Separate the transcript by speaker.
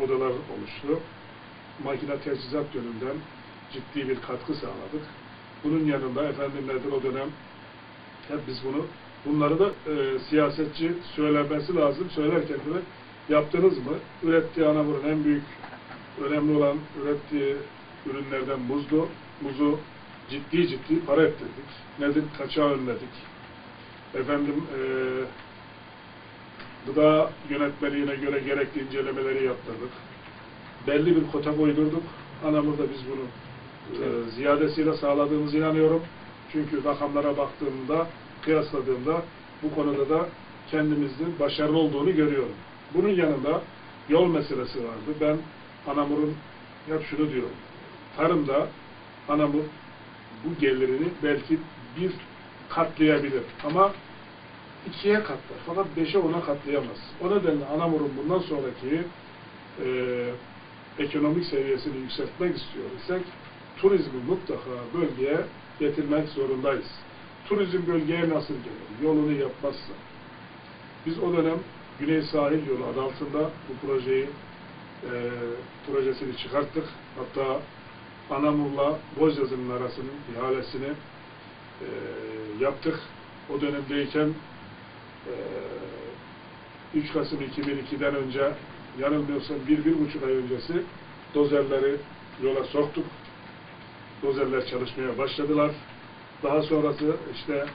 Speaker 1: odalar oluştu. Makine teçhizat yönünden ciddi bir katkı sağladık. Bunun yanında efendim nedir o dönem hep biz bunu bunları da e, siyasetçi söylemesi lazım. Söylerken de yaptınız mı? Ürettiği Anamur'un en büyük önemli olan ürettiği ürünlerden buzdu. Buzu ciddi ciddi para ettirdik. Nedir? Kaçağı önledik. Efendim e, gıda yönetmeliğine göre gerekli incelemeleri yaptırdık. Belli bir kota koydurduk. Anamur'da biz bunu e, ziyadesiyle sağladığımıza inanıyorum. Çünkü rakamlara baktığımda, kıyasladığımda bu konuda da kendimizin başarılı olduğunu görüyorum. Bunun yanında yol meselesi vardı. Ben Anamur'un hep şunu diyorum. Tarımda Anamur bu gelirini belki bir katlayabilir. Ama ikiye katlar. Fakat beşe ona katlayamaz. O nedenle Anamur'un bundan sonraki e, ekonomik seviyesini yükseltmek istiyor isek turizmi mutlaka bölgeye getirmek zorundayız. Turizm bölgeye nasıl gelir? Yolunu yapmazsa. Biz o dönem Güney Sahil Yolu adı altında bu projeyi e, projesini çıkarttık. Hatta Anamur'la Bozyazı'nın arasının ihalesini e, yaptık. O dönemdeyken 3 Kasım 2002'den önce yanılmıyorsam bir, bir buçuk ay öncesi dozerleri yola soktuk. Dozerler çalışmaya başladılar. Daha sonrası işte